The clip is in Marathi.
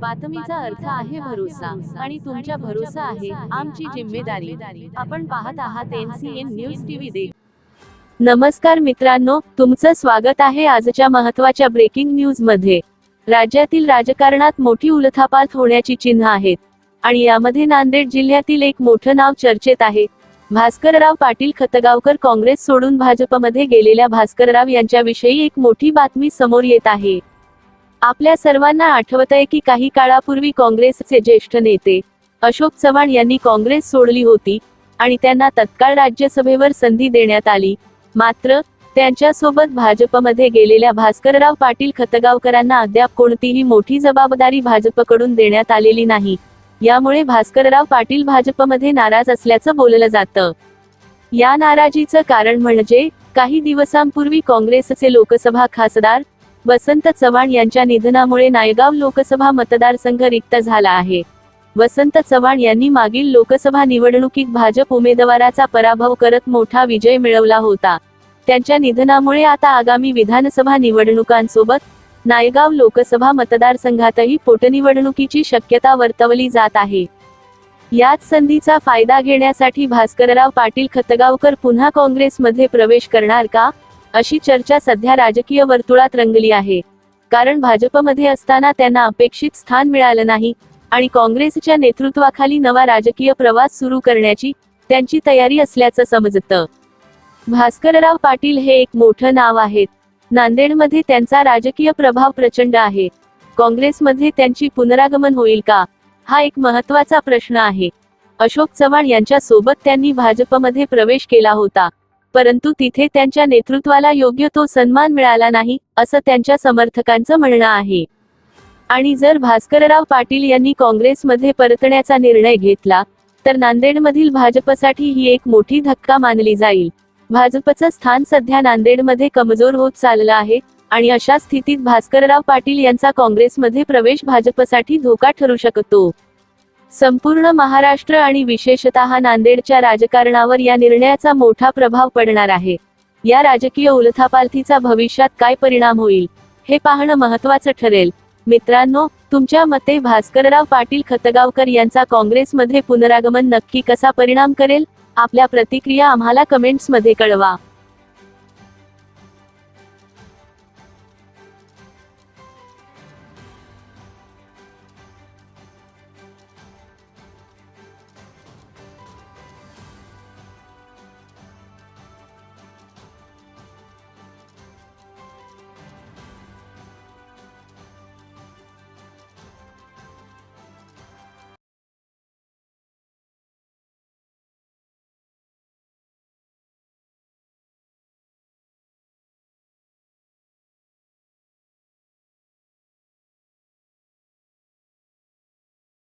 बातमीचा अर्थ आहे भरोसा आणि तुमच्या भरोसा आहे आमची जिम्मेदारी. आपण पाहत आहात एनसीएन न्यूज टीव्ही देख नमस्कार मित्रांनो तुमचं स्वागत आहे आजच्या महत्त्वाच्या ब्रेकिंग न्यूजमध्ये राज्यातील राजकारणात मोठी उलथापालथ होण्याची चिन्ह आहेत आणि यामध्ये नांदेड जिल्ह्यातील एक मोठं नाव चर्चेत आहे. भास्करराव पाटील खतगावकर काँग्रेस सोडून भाजपमध्ये गेलेल्या भास्करराव यांच्याविषयी एक मोठी बातमी समोर येत आहे. आपल्या सर्वांना आठवत आहे की काही काळापूर्वी काँग्रेसचे ज्येष्ठ नेते अशोक चव्हाण यांनी काँग्रेस सोडली होती आणि त्यांना तत्काळ राज्यसभेवर संधी देण्यात आली. मात्र त्यांच्यासोबत भाजपमध्ये गेलेल्या भास्करराव पाटील खतगावकरांना अद्याप कोणतीही मोठी जबाबदारी भाजपकडून देण्यात आलेली नाही. यामुळे भास्करराव पाटील भाजपमध्ये नाराज असल्याचं बोललं जातं. या नाराजीचं कारण म्हणजे काही दिवसांपूर्वी काँग्रेसचे लोकसभा खासदार वसंत चव्हाण यांच्या निधनामुळे नायगाव लोकसभा मतदारसंघ रिक्त झाला आहे. वसंत चव्हाण यांनी मागील लोकसभा निवडणुकीत भाजप उमेदवाराचा पराभव करत मोठा विजय मिळवला होता. त्यांच्या निधनामुळे आता आगामी विधानसभा निवडणुकांसोबत नायगाव लोकसभा मतदारसंघातही पोटनिवडणुकीची शक्यता वर्तवली जात आहे. याच संधीचा फायदा घेण्यासाठी भास्करराव पाटील खतगावकर पुन्हा काँग्रेसमध्ये प्रवेश करणार का? अशी चर्चा सध्या राजकीय वर्तुळात रंगली आहे. कारण भाजपमध्ये असताना त्यांना अपेक्षित स्थान मिळालं नाही आणि काँग्रेसच्या नेतृत्वाखाली नवा राजकीय प्रवास सुरू करण्याची त्यांची तयारी असल्याचं समजतं. भास्करराव पाटील हे एक मोठं नाव आहेत. नांदेडमध्ये त्यांचा राजकीय प्रभाव प्रचंड आहे. काँग्रेसमध्ये त्यांची पुनरागमन होईल का? हा एक महत्त्वाचा प्रश्न आहे. अशोक चव्हाण यांच्या सोबत त्यांनी भाजपमध्ये प्रवेश केला होता. परंतु तिथे त्यांच्या नेतृत्वाला योग्य तो सन्मान मिळाला नाही असं त्यांच्या समर्थकांचं म्हणणं आहे. आणि जर भास्करराव पाटील यांनी काँग्रेसमध्ये परतण्याचा निर्णय घेतला तर नांदेडमधील भाजपसाठी ही एक मोठी धक्का मानली जाईल. भाजपचं स्थान सध्या नांदेडमध्ये कमजोर होत चाललं आहे आणि अशा स्थितीत भास्करराव पाटील यांचा काँग्रेसमध्ये प्रवेश भाजपसाठी धोका ठरू शकतो. संपूर्ण महाराष्ट्र आणि विशेषतः नांदेडच्या राजकारणावर या निर्णयाचा मोठा प्रभाव पडणार आहे. या राजकीय उलथापालथीचा भविष्यात काय परिणाम होईल हे पाहणं महत्वाचं ठरेल. मित्रांनो तुमच्या मते भास्करराव पाटील खतगावकर यांचा काँग्रेसमध्ये पुनरागमन नक्की कसा परिणाम करेल? आपल्या प्रतिक्रिया आम्हाला कमेंट्समध्ये कळवा.